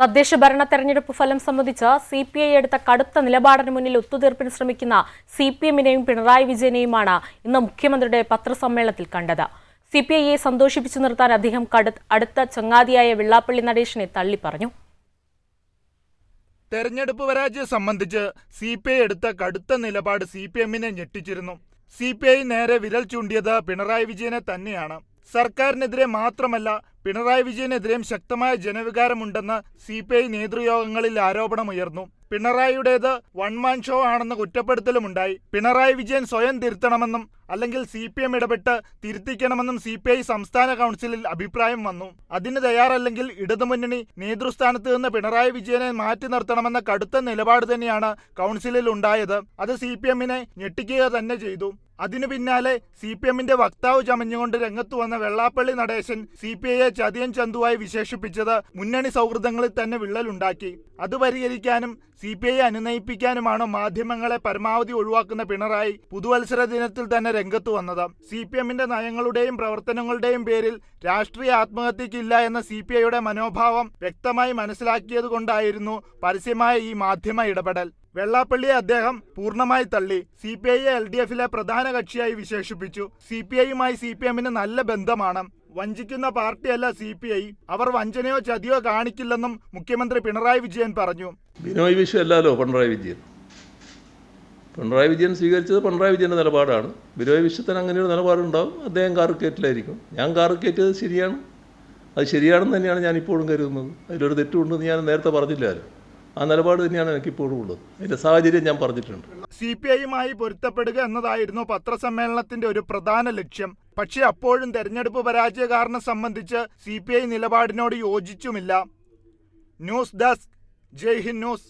തദ്ദേശ ഭരണ തെരഞ്ഞെടുപ്പ് ഫലം സംബന്ധിച്ച് സി പി ഐ എടുത്ത കടുത്ത നിലപാടിന് മുന്നിൽ ഒത്തുതീർപ്പിന് ശ്രമിക്കുന്ന സി പി എമ്മിനെയും പിണറായി വിജയനെയുമാണ് ഇന്ന് മുഖ്യമന്ത്രിയുടെ പത്രസമ്മേളനത്തിൽ കണ്ടത്. സി പി ഐയെ സന്തോഷിപ്പിച്ചു നിർത്താൻ അദ്ദേഹം അടുത്ത ചങ്ങാതിയായ വെള്ളാപ്പള്ളി നടേശനെ തള്ളിപ്പറഞ്ഞു തെരഞ്ഞെടുപ്പ് പരാജയം സംബന്ധിച്ച് സി പി ഐ എടുത്ത കടുത്ത നിലപാട് സി പി എമ്മിനെ ഞെട്ടിച്ചിരുന്നു. സി പി ഐ നേരെ വിരൽ ചൂണ്ടിയത് പിണറായി വിജയനെ തന്നെയാണ്. സർക്കാരിനെതിരെ മാത്രമല്ല പിണറായി വിജയനെതിരെയും ശക്തമായ ജനവികാരമുണ്ടെന്ന് സി പി ഐ നേതൃയോഗങ്ങളിൽ ആരോപണമുയർന്നു. പിണറായിയുടേത് വൺമാൻ ഷോ ആണെന്ന കുറ്റപ്പെടുത്തലുമുണ്ടായി. പിണറായി വിജയൻ സ്വയം തിരുത്തണമെന്നും അല്ലെങ്കിൽ സി പി എം ഇടപെട്ട് തിരുത്തിക്കണമെന്നും സി പി ഐ സംസ്ഥാന കൗൺസിലിൽ അഭിപ്രായം വന്നു. അതിന് തയ്യാറല്ലെങ്കിൽ ഇടതുമുന്നണി നേതൃസ്ഥാനത്ത് നിന്ന് പിണറായി വിജയനെ മാറ്റി നിർത്തണമെന്ന കടുത്ത നിലപാട് തന്നെയാണ് കൗൺസിലിൽ ഉണ്ടായത്. അത് സി പി എമ്മിനെ ഞെട്ടിക്കുക തന്നെ ചെയ്തു. അതിനു പിന്നാലെ സി പി എമ്മിന്റെ വക്താവ് ചമഞ്ഞുകൊണ്ട് രംഗത്തു വന്ന വെള്ളാപ്പള്ളി നടേശൻ സി പി ഐയെ ചതിയൻ ചന്തുവായി വിശേഷിപ്പിച്ചത് മുന്നണി സൗഹൃദങ്ങളിൽ തന്നെ വിള്ളലുണ്ടാക്കി. അത് പരിഹരിക്കാനും സി പി ഐ അനുനയിപ്പിക്കാനുമാണ് മാധ്യമങ്ങളെ പരമാവധി ഒഴിവാക്കുന്ന പിണറായി. പുതുവത്സര ദിനത്തിൽ തന്നെ രംഗത്തു വന്നത്. സി പി എമ്മിന്റെ നയങ്ങളുടെയും പ്രവർത്തനങ്ങളുടെയും പേരിൽ രാഷ്ട്രീയ ആത്മഹത്യക്കില്ല എന്ന സി പി ഐയുടെ മനോഭാവം വ്യക്തമായി മനസ്സിലാക്കിയത് കൊണ്ടായിരുന്നു പരസ്യമായ ഈ മാധ്യമ ഇടപെടൽ. വെള്ളാപ്പള്ളിയെ അദ്ദേഹം പൂർണമായി തള്ളി. സി പി ഐയെ എൽ ഡി എഫിലെ പ്രധാന കക്ഷിയായി വിശേഷിപ്പിച്ചു. സി പി ഐയുമായി സി പി എമ്മിന് നല്ല ബന്ധമാണ്. വഞ്ചിക്കുന്ന പാർട്ടിയല്ല സി പി ഐ അവർ വഞ്ചനയോ ചതിയോ കാണിക്കില്ലെന്നും മുഖ്യമന്ത്രി പിണറായി വിജയൻ പറഞ്ഞു. ബിനോയ് പിണറായി വിജയൻ. പിണറായി വിജയൻ സ്വീകരിച്ചത് പിണറായി വിജയന്റെ നിലപാടാണ്. ബിനോയ് വിശ്വത്തിന് അങ്ങനെ ഒരു നിലപാടുണ്ടാവും. അദ്ദേഹം കാർക്കറ്റിലായിരിക്കും. ഞാൻ കാറുകയറ്റിയത് ശരിയാണ്. അത് ശരിയാണെന്ന് തന്നെയാണ് ഞാൻ ഇപ്പോഴും കരുതുന്നത്. അതിലൊരു തെറ്റുണ്ടെന്ന് ഞാൻ നേരത്തെ പറഞ്ഞില്ലായിരുന്നു ആ നിലപാട് തന്നെയാണ് എനിക്ക് ഇപ്പോഴും ഉള്ളത്. അതിന്റെ സാഹചര്യം ഞാൻ പറഞ്ഞിട്ടുണ്ട്. സി പി ഐയുമായി പൊരുത്തപ്പെടുക എന്നതായിരുന്നു പത്രസമ്മേളനത്തിന്റെ ഒരു പ്രധാന ലക്ഷ്യം. പക്ഷേ അപ്പോഴും തെരഞ്ഞെടുപ്പ് പരാജയ കാരണം സംബന്ധിച്ച് സി പി ഐ നിലപാടിനോട് യോജിച്ചുമില്ല. News desk. Jai Hind news.